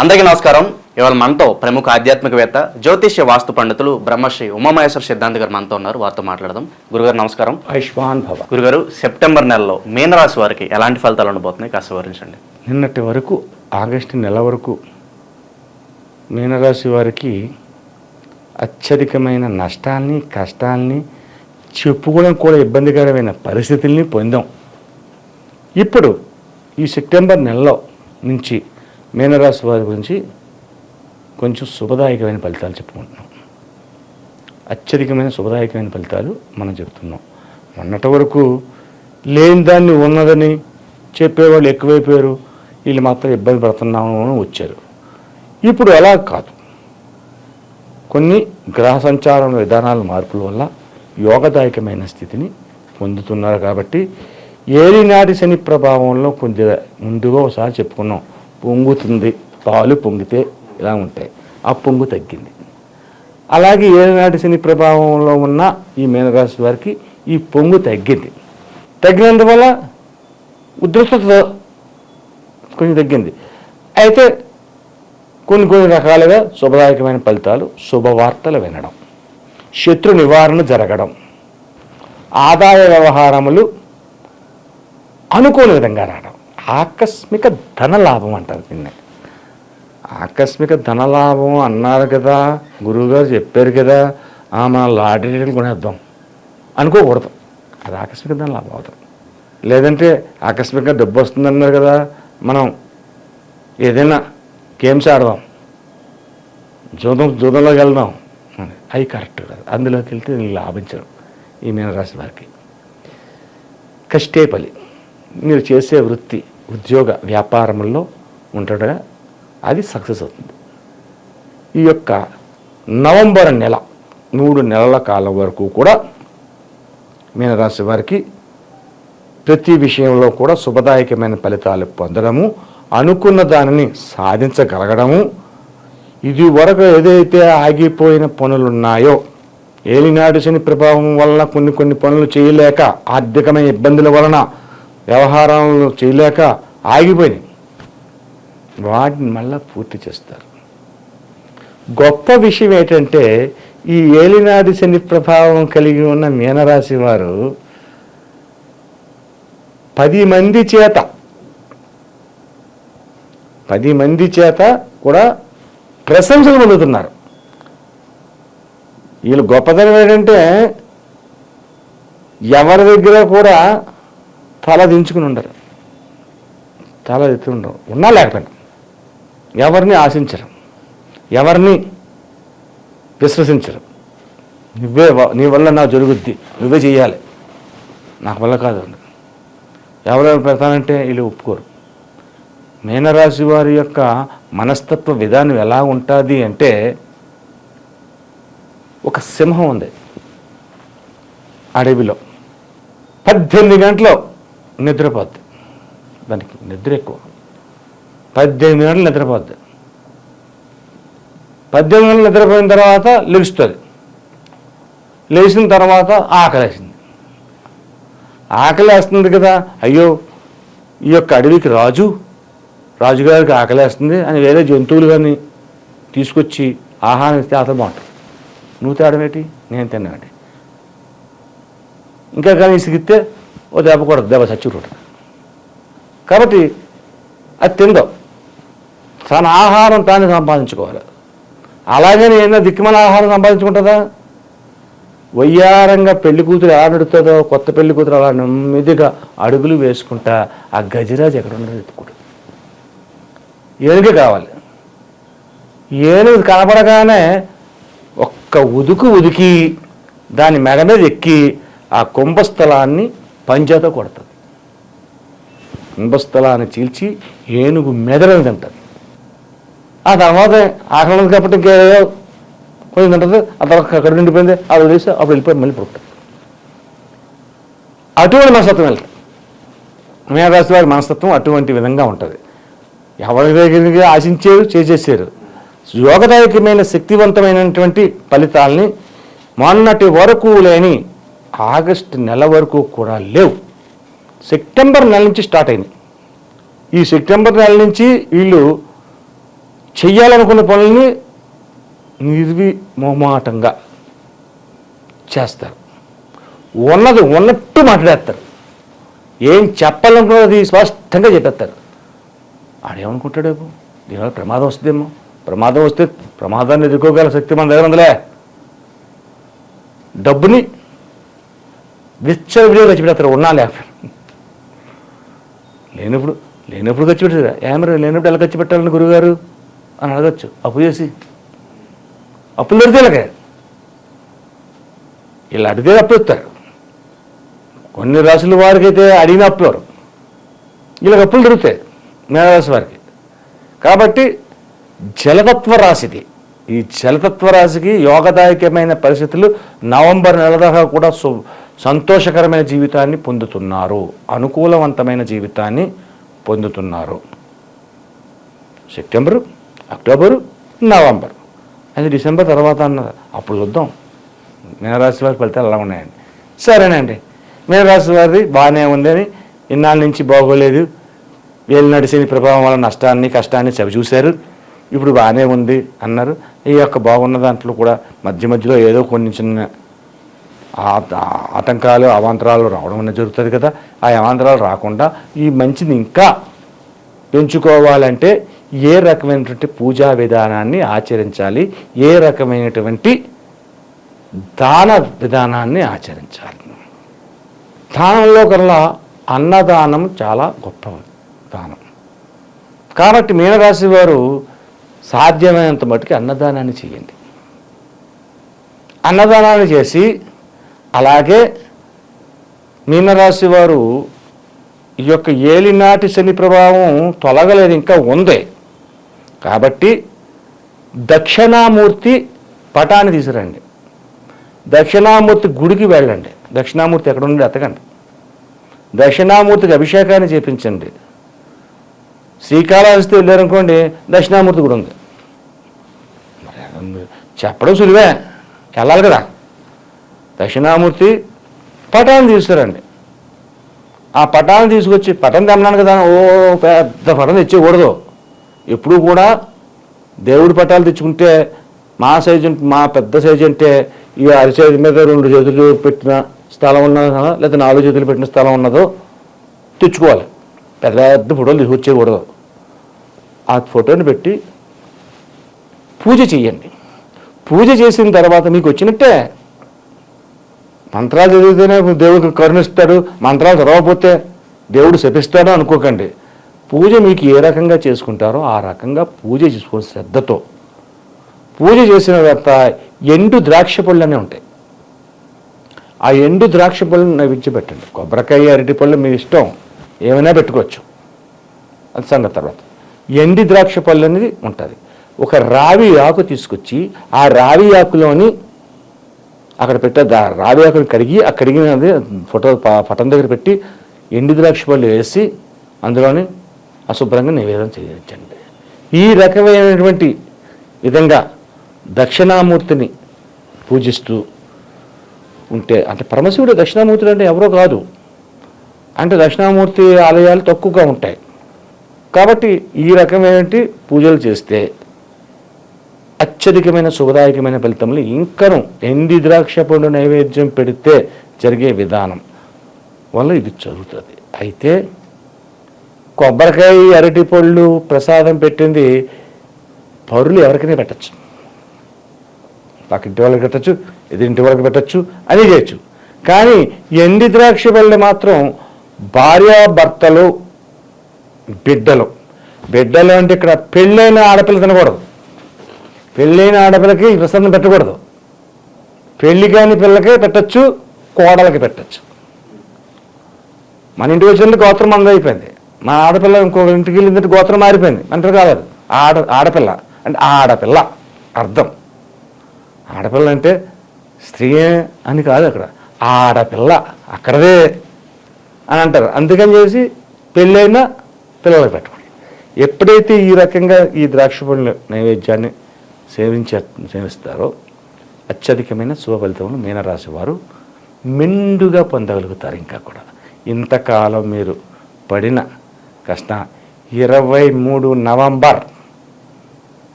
అందరికీ నమస్కారం. ఇవాళ మనతో ప్రముఖ ఆధ్యాత్మికవేత్త జ్యోతిష్య వాస్తు పండితులు బ్రహ్మశ్రీ ఉమామహేశ్వర సిద్ధాంత్ గారు మనతో ఉన్నారు. వారితో మాట్లాడదాం. గురుగారు నమస్కారం. ఆయుష్మాన్ భవ. గురుగారు సెప్టెంబర్ నెలలో మీనరాశి వారికి ఎలాంటి ఫలితాలు ఉండబోతున్నాయి? కాస్త వివరించండి. నిన్నటి వరకు ఆగస్టు నెల వరకు మీనరాశి వారికి అత్యధికమైన నష్టాల్ని కష్టాల్ని చెప్పుకోవడం కూడా ఇబ్బందికరమైన పరిస్థితుల్ని పొందాం. ఇప్పుడు ఈ సెప్టెంబర్ నెలలో నుంచి మీనరాశి వారి గురించి కొంచెం శుభదాయకమైన ఫలితాలు చెప్పుకుంటున్నాం. అత్యధికమైన శుభదాయకమైన ఫలితాలు మనం చెప్తున్నాం. మొన్నటి వరకు లేని దాన్ని ఉన్నదని చెప్పేవాళ్ళు ఎక్కువైపోయారు. వీళ్ళు మాత్రం ఇబ్బంది పడుతున్నాము అని వచ్చారు. ఇప్పుడు అలా కాదు. కొన్ని గ్రహ సంచారం విధానాల మార్పుల వల్ల యోగదాయకమైన స్థితిని పొందుతున్నారు కాబట్టి ఏలినాటి శని ప్రభావంలో కొద్దిగా ముందుగా ఒకసారి చెప్పుకున్నాం. పొంగుతుంది. పాలు పొంగితే ఇలా ఉంటాయి. ఆ పొంగు తగ్గింది. అలాగే ఏనాటి శని ప్రభావంలో ఉన్న ఈ మీనరాశి వారికి ఈ పొంగు తగ్గింది. తగ్గినందువల్ల ఉద్రిక్తత కొంచెం తగ్గింది. అయితే కొన్ని కొన్ని రకాలుగా శుభదాయకమైన ఫలితాలు శుభవార్తలు వినడం శత్రు నివారణ జరగడం ఆదాయ వ్యవహారములు అనుకోని విధంగా రావడం. ఆకస్మిక ధన లాభం అంటారు దీన్ని. ఆకస్మిక ధనలాభం అన్నారు కదా గురువుగారు చెప్పారు కదా ఆ మన లాటరీలు కొనేద్దాం అనుకోకూడదు. అది ఆకస్మిక ధనలాభం అవుతుంది. లేదంటే ఆకస్మికంగా డబ్బు వస్తుందన్నారు కదా మనం ఏదైనా గేమ్స్ ఆడదాం జూదం జూదంలోకి వెళ్దాం అవి కరెక్ట్ కాదు. అందులోకి వెళ్తే నేను లాభించడం ఈ మీనరాశి వారికి. కష్టే పలి. మీరు చేసే వృత్తి ఉద్యోగ వ్యాపారంలో ఉండగా అది సక్సెస్ అవుతుంది. ఈ యొక్క నవంబర్ నెల మూడు నెలల కాలం వరకు కూడా మీనరాశి వారికి ప్రతి విషయంలో కూడా శుభదాయకమైన ఫలితాలు పొందడము అనుకున్న దానిని సాధించగలగడము ఇది వరకు ఏదైతే ఆగిపోయిన పనులు ఉన్నాయో ఏలినాడు శని ప్రభావం వలన కొన్ని కొన్ని పనులు చేయలేక ఆర్థికమైన ఇబ్బందుల వలన వ్యవహారాలను చేయలేక ఆగిపోయినాయి. వాటిని మళ్ళా పూర్తి చేస్తారు. గొప్ప విషయం ఏంటంటే ఈ ఏలినాది శని ప్రభావం కలిగి ఉన్న మీనరాశి వారు పది మంది చేత పది మంది చేత కూడా ప్రశంసలు పొందుతున్నారు. వీళ్ళు గొప్పతనం ఏంటంటే ఎవరి దగ్గర కూడా తల దించుకుని ఉండరు. చాలా ఎత్తు ఉండవు. ఉన్నా లేకపోయినా. ఎవరిని ఆశించరు. ఎవరిని విశ్వసించరు. నువ్వే నీ వల్ల నా జరుగుద్ది. నువ్వే చేయాలి నాకు వల్ల కాదు. ఎవరెవరు పెడతానంటే వీళ్ళు ఒప్పుకోరు. మీనరాశి వారి యొక్క మనస్తత్వ విధానం ఎలా ఉంటుంది అంటే ఒక సింహం ఉంది అడవిలో. పద్దెనిమిది గంటలు నిద్రపోద్ది. దానికి నిద్ర ఎక్కువ. పద్దెనిమిది గంటలు నిద్రపోద్ది. పద్దెనిమిది గంటలు నిద్రపోయిన తర్వాత లెగుస్తుంది. లేచిన తర్వాత ఆకలేసింది. ఆకలేస్తుంది కదా అయ్యో ఈ యొక్క అడవికి రాజు రాజుగారికి ఆకలేస్తుంది అని వేరే జంతువులు కానీ తీసుకొచ్చి ఆహారం ఇస్తే అతను బాగుంటుంది. నువ్వు తేడమేటి నేను తిన్నాడు ఇంకా కానీ సిగితే ఓ దెబ్బ కొడదు దెబ్బ చచ్చుకుంటుంది కాబట్టి అది తిందాం తన ఆహారం తాను సంపాదించుకోవాలి. అలాగే ఏదైనా దిక్కుమల ఆహారం సంపాదించుకుంటుందా? వయ్యారంగా పెళ్ళి కూతురు ఎలా నడుతుందో కొత్త పెళ్ళి కూతురు అలా నెమ్మదిగా అడుగులు వేసుకుంటా ఆ గజరాజు ఎక్కడ ఉన్నది ఎత్తుకుంటుంది ఏనుగు కావాలి. ఏనుగు కనపడగానే ఒక్క ఉదుకు ఉదికి దాని మెడ మీద ఎక్కి ఆ కుంభస్థలాన్ని పంజాతో కొడుతుంది కుంభస్థలాన్ని చీల్చి ఏనుగు మెదడని తింటుంది ఆ తర్వాత ఆకలి కాబట్టి ఇంకేదో కొంచెం తింటుంది ఆ తర్వాత అక్కడ నిండిపోయింది. అది వదిలేసి అప్పుడు వెళ్ళిపోయి మళ్ళీ పుట్టారు అటువంటి మనస్తత్వం వెళ్తారు మేధాశి వారి మనస్తత్వం అటువంటి విధంగా ఉంటుంది. ఎవరి దగ్గరికి ఆశించారు చేసేసారు. యోగదాయకమైన శక్తివంతమైనటువంటి ఫలితాలని మొన్నటి వరకు లేని ఆగస్టు నెల వరకు కూడా లేవు. సెప్టెంబర్ నెల నుంచి స్టార్ట్ అయింది. ఈ సెప్టెంబర్ నెల నుంచి వీళ్ళు చెయ్యాలనుకున్న పనుల్ని నిర్విమోమాటంగా చేస్తారు. ఉన్నది ఉన్నట్టు మాట్లాడేస్తారు. ఏం చెప్పాలనుకున్నది స్పష్టంగా చెప్పేస్తారు. ఆడేమనుకుంటాడేమో దీనివల్ల ప్రమాదం వస్తుందేమో? ప్రమాదం వస్తే ప్రమాదాన్ని ఎదుర్కోగల శక్తి మన దగ్గర ఉందిలే. డబ్బుని విచ్చలవిడిగా ఖర్చు పెడతారు ఉన్నా లేకపోతే లేనప్పుడు లేనప్పుడు ఖర్చు పెట్టారా ఏమరా లేనప్పుడు ఎలా ఖర్చు పెట్టాలని గురుగారు అని అడగచ్చు. అప్పు చేసి. అప్పులు దొరికితే ఇలాగే ఇలా అడిగితే అప్పు ఇస్తారు. కొన్ని రాసుల వారికి అయితే అడిగిన అప్పు వీళ్ళకి అప్పులు దొరుకుతాయి మేధరాశి వారికి. కాబట్టి జలతత్వ రాశిది. ఈ జలతత్వ రాశికి యోగదాయకమైన పరిస్థితులు నవంబర్ నెల దాకా కూడా సంతోషకరమైన జీవితాన్ని పొందుతున్నారు అనుకూలవంతమైన జీవితాన్ని పొందుతున్నారు. September October November. అది డిసెంబర్ తర్వాత అన్నది అప్పుడు చూద్దాం. మీనరాశి వారి ఫలితాలు ఎలా ఉన్నాయండి సరేనండి. మీనరాశి వారిది బాగానే ఉందని ఇన్నాళ్ళ నుంచి బాగోలేదు. వీళ్ళు నడిచిన ప్రభావం వల్ల నష్టాన్ని కష్టాన్ని చవి చూశారు. ఇప్పుడు బాగానే ఉంది అన్నారు. ఈ యొక్క బాగున్న దాంట్లో కూడా మధ్య మధ్యలో ఏదో కొన్ని చిన్న ఆటంకాలు అవాంతరాలు రావడం అనేది జరుగుతుంది కదా. ఆ అవాంతరాలు రాకుండా ఈ మంచిని ఇంకా పెంచుకోవాలంటే ఏ రకమైనటువంటి పూజా విధానాన్ని ఆచరించాలి ఏ రకమైనటువంటి దాన విధానాన్ని ఆచరించాలి. దానంలో కల్లా అన్నదానం చాలా గొప్ప దానం. కాబట్టి మీనరాశి వారు సాధ్యమైనంత మటుకు అన్నదానాన్ని చేయండి. అన్నదానాన్ని చేసి అలాగే మీనరాశి వారు ఈ యొక్క ఏలినాటి శని ప్రభావం తొలగలేదు ఇంకా ఉంది. కాబట్టి దక్షిణామూర్తి పటాన్ని తీసుకురండి. దక్షిణామూర్తి గుడికి వెళ్ళండి. దక్షిణామూర్తి ఎక్కడ ఉండి ఎతకండి దక్షిణామూర్తికి అభిషేకాన్ని చేపించండి. శ్రీకాళహస్తి వెళ్ళారనుకోండి దక్షిణామూర్తి గుడి ఉంది. చెప్పడం సులువే. వెళ్ళాలి కదా. దక్షిణామూర్తి పటాన్ని తీసుకురండి. ఆ పటాన్ని తీసుకొచ్చి పటం తెమ్మన్నాను కదా ఓ పెద్ద పటం తెచ్చేయకూడదు. ఎప్పుడు కూడా దేవుడి పటాలు తెచ్చుకుంటే మా సైజు మా పెద్ద సైజు అంటే ఈ అరి సైజు మీద రెండు చేతులు పెట్టిన స్థలం ఉన్నదో లేకపోతే లేదా నాలుగు చేతులు పెట్టిన స్థలం ఉన్నదో తెచ్చుకోవాలి. పెద్ద పెద్ద ఫోటోలు తీసుకొచ్చేయకూడదు. ఆ ఫోటోని పెట్టి పూజ చేయండి. పూజ చేసిన తర్వాత మీకు వచ్చినట్టే మంత్రాలు చదివితేనే దేవుడికి కరుణిస్తాడు మంత్రాలు చదవకపోతే దేవుడు శపిస్తాడు అనుకోకండి. పూజ మీకు ఏ రకంగా చేసుకుంటారో ఆ రకంగా పూజ చేసుకోవాలి శ్రద్ధతో. పూజ చేసిన తర్వాత ఎండు ద్రాక్ష పళ్ళు అనే ఉంటాయి. ఆ ఎండు ద్రాక్ష పళ్ళని నవ్వించి పెట్టండి. కొబ్బరికాయ అరటి పళ్ళు మీ ఇష్టం. ఏమైనా పెట్టుకోవచ్చు. అది సంగతి తర్వాత. ఎండి ద్రాక్ష పళ్ళు అనేది ఉంటుంది. ఒక రావి ఆకు తీసుకొచ్చి ఆ రావి ఆకులోని అక్కడ పెట్టే దా రావి అక్కడ కడిగి ఆ కడిగినది ఫోటో పటం దగ్గర పెట్టి ఎండి ద్రాక్ష పళ్ళు వేసి అందులోని అశుభ్రంగా నివేదన చేయించండి. ఈ రకమైనటువంటి విధంగా దక్షిణామూర్తిని పూజిస్తూ ఉంటే అంటే పరమశివుడు దక్షిణామూర్తుడు అంటే ఎవరో కాదు. అంటే దక్షిణామూర్తి ఆలయాలు తక్కువగా ఉంటాయి. కాబట్టి ఈ రకమైనటువంటి పూజలు చేస్తే అత్యధికమైన శుభదాయకమైన ఫలితములు ఇంకను ఎండి ద్రాక్ష పండు నైవేద్యం పెడితే జరిగే విధానం వల్ల ఇది జరుగుతుంది. అయితే కొబ్బరికాయ అరటి పళ్ళు ప్రసాదం పెట్టింది పౌరులు ఎవరికైనా పెట్టచ్చు. పక్కింటి వాళ్ళకి పెట్టచ్చు ఎదురింటి వాళ్ళకి పెట్టచ్చు అని చేయొచ్చు. కానీ ఎండి ద్రాక్ష పళ్ళు మాత్రం భార్యాభర్తలు బిడ్డలు. బిడ్డలు అంటే ఇక్కడ పెళ్ళైన ఆడపిల్ల తినకూడదు. పెళ్ళైన ఆడపిల్లకి ఈ పెట్టకూడదు. పెళ్ళి కాని పిల్లకే పెట్టచ్చు కోడలకి పెట్టచ్చు. మన ఇంటికి వచ్చింది గోత్రం మంది అయిపోయింది. మా ఆడపిల్ల ఇంకో ఇంటికి వెళ్ళిందంటే గోత్రం మారిపోయింది. అంటే కాలేదు. ఆడ ఆడపిల్ల. అంటే ఆడపిల్ల. అర్థం. ఆడపిల్ల అంటే స్త్రీ అని కాదు అక్కడ. ఆడపిల్ల. అక్కడదే అని అంటారు. అందుకని చేసి పెళ్ళైన పిల్లలకు పెట్టకూడదు. ఎప్పుడైతే ఈ రకంగా ఈ ద్రాక్ష పళ్ళు నైవేద్యాన్ని సేవించే సేవిస్తారో అత్యధికమైన శుభ ఫలితములు మీనరాశి వారు మెండుగా పొందగలుగుతారు ఇంకా కూడా. ఇంతకాలం మీరు పడిన కష్ట ఇరవై మూడు నవంబర్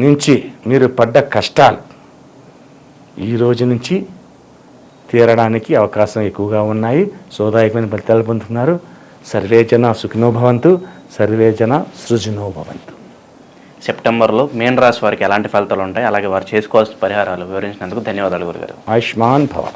నుంచి మీరు పడ్డ కష్టాలు ఈ రోజు నుంచి తీరడానికి అవకాశం ఎక్కువగా ఉన్నాయి. సోదాయకమైన ఫలితాలు పొందుతున్నారు. సర్వేజన సుఖినోభవంతు సర్వేజన సృజనోభవంతు సెప్టెంబర్లో మేన్ రాశి వారికి ఎలాంటి ఫలితాలు ఉంటాయి? అలాగే వారు చేసుకోవాల్సిన పరిహారాలు వివరించినందుకు ధన్యవాదాలు గురుగారు. ఆయుష్మాన్ భవ.